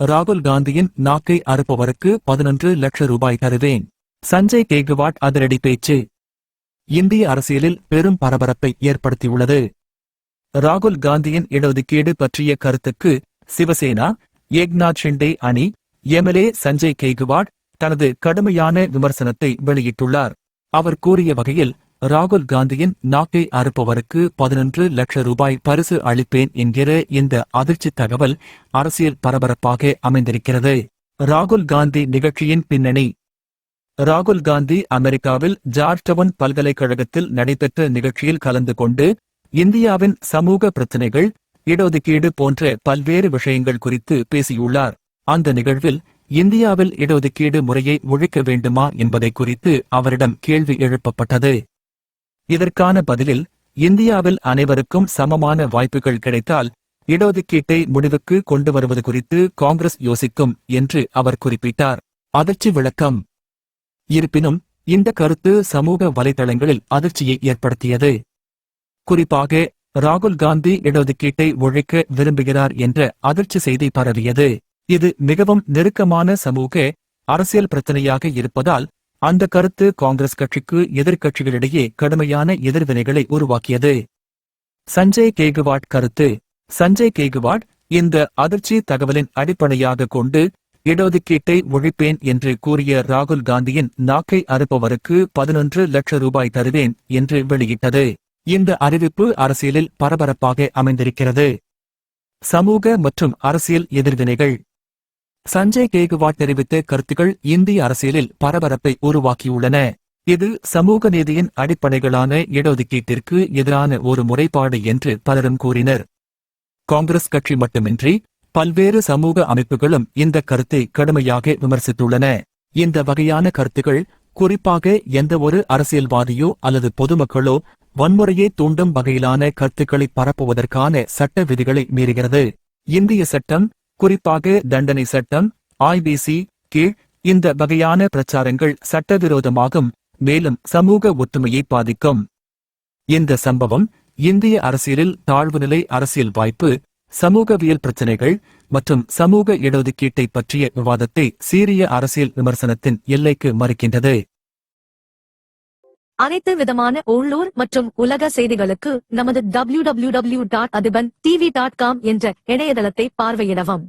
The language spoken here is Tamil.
ராகுல் காந்தியின் நாக்கை அறுப்பவருக்கு பதினொன்று லட்சம் ரூபாய் தருவேன். சஞ்சய் கேகவாட் அதிரடி பேச்சு. இந்திய அரசியலில் பெரும் பரபரப்பை ஏற்படுத்தியுள்ளது. ராகுல் காந்தியின் இடஒதுக்கீடு பற்றிய கருத்துக்கு சிவசேனா ஏக்நாத் ஷிண்டே அணி எம்எல்ஏ சஞ்சய் கேகுவாட் தனது கடுமையான விமர்சனத்தை வெளியிட்டுள்ளார். அவர் கூறிய வகையில் ராகுல் காந்தியின் நாக்கை அறுப்பவருக்கு பதினொன்று லட்சம் ரூபாய் பரிசு அளிப்பேன் என்கிற இந்த அதிர்ச்சி தகவல் அரசியல் பரபரப்பாக அமைந்திருக்கிறது. ராகுல் காந்தி நிகழ்ச்சியின் பின்னணி. ராகுல் காந்தி அமெரிக்காவில் ஜார்ஜ்டவுன் பல்கலைக்கழகத்தில் நடைபெற்ற நிகழ்ச்சியில் கலந்து கொண்டு இந்தியாவின் சமூக பிரச்சினைகள் இடஒதுக்கீடு போன்ற பல்வேறு விஷயங்கள் குறித்து பேசியுள்ளார். அந்த நிகழ்வில் இந்தியாவில் இடஒதுக்கீடு முறையை ஒழிக்க வேண்டுமா என்பதை குறித்து அவரிடம் கேள்வி எழுப்பப்பட்டது. இதற்கான பதிலில் இந்தியாவில் அனைவருக்கும் சமமான வாய்ப்புகள் கிடைத்தால் இடஒதுக்கீட்டை முடிவுக்கு கொண்டு வருவது குறித்து காங்கிரஸ் யோசிக்கும் என்று அவர் குறிப்பிட்டார். அதிர்ச்சி விளக்கம். இருப்பினும் இந்த கருத்து சமூக வலைதளங்களில் அதிர்ச்சியை ஏற்படுத்தியது. குறிப்பாக ராகுல் காந்தி இடஒதுக்கீட்டை ஒழிக்க விரும்புகிறார் என்ற அதிர்ச்சி செய்தி பரவியது. இது மிகவும் நெருக்கமான சமூக அரசியல் பிரச்சனையாக இருப்பதால் அந்த கருத்து காங்கிரஸ் கட்சிக்கு எதிர்க்கட்சிகளிடையே கடுமையான எதிர்வினைகளை உருவாக்கியது. சஞ்சய் கேகுவாட் கருத்து. சஞ்சய் கேகுவாட் இந்த அதிர்ச்சி தகவலின் அடிப்படையாக கொண்டு இடஒதுக்கீட்டை ஒழிப்பேன் என்று கூறிய ராகுல் காந்தியின் நாக்கை அறுப்பவருக்கு பதினொன்று லட்சம் ரூபாய் தருவேன் என்று வெளியிட்டது. இந்த அறிவிப்பு அரசியலில் பரபரப்பாக அமைந்திருக்கிறது. சமூக மற்றும் அரசியல் எதிர்வினைகள். சஞ்சய் கேகுவாட் தெரிவித்த கருத்துக்கள் இந்திய அரசியலில் பரபரப்பை உருவாக்கியுள்ளன. இது சமூக நீதியின் அடிப்படைகளான இடஒதுக்கீட்டிற்கு எதிரான ஒரு முறைப்பாடு என்று பலரும் கூறினர். காங்கிரஸ் கட்சி மட்டுமின்றி பல்வேறு சமூக அமைப்புகளும் இந்த கருத்தை கடுமையாக விமர்சித்துள்ளன. இந்த வகையான கருத்துகள் குறிப்பாக எந்தவொரு அரசியல்வாதியோ அல்லது பொதுமக்களோ வன்முறையை தூண்டும் வகையிலான கருத்துக்களை பரப்புவதற்கான சட்ட விதிகளை மீறுகிறது. இந்திய சட்டம் குறிப்பாக தண்டனை சட்டம் ஐபிசி கீழ் இந்த வகையான பிரச்சாரங்கள் சட்டவிரோதமாகும் மேலும் சமூக ஒற்றுமையை பாதிக்கும். இந்த சம்பவம் இந்திய அரசியலில் தாழ்வுநிலை அரசியல் வாய்ப்பு சமூகவியல் பிரச்சினைகள் மற்றும் சமூக இடஒதுக்கீட்டை பற்றிய விவாதத்தை சீரிய அரசியல் விமர்சனத்தின் எல்லைக்கு மறுக்கின்றது. அனைத்து விதமான உள்ளூர் மற்றும் உலக செய்திகளுக்கு நமது W W W dot Athiban TV dot com என்ற இணையதளத்தை பார்வையிடவும்.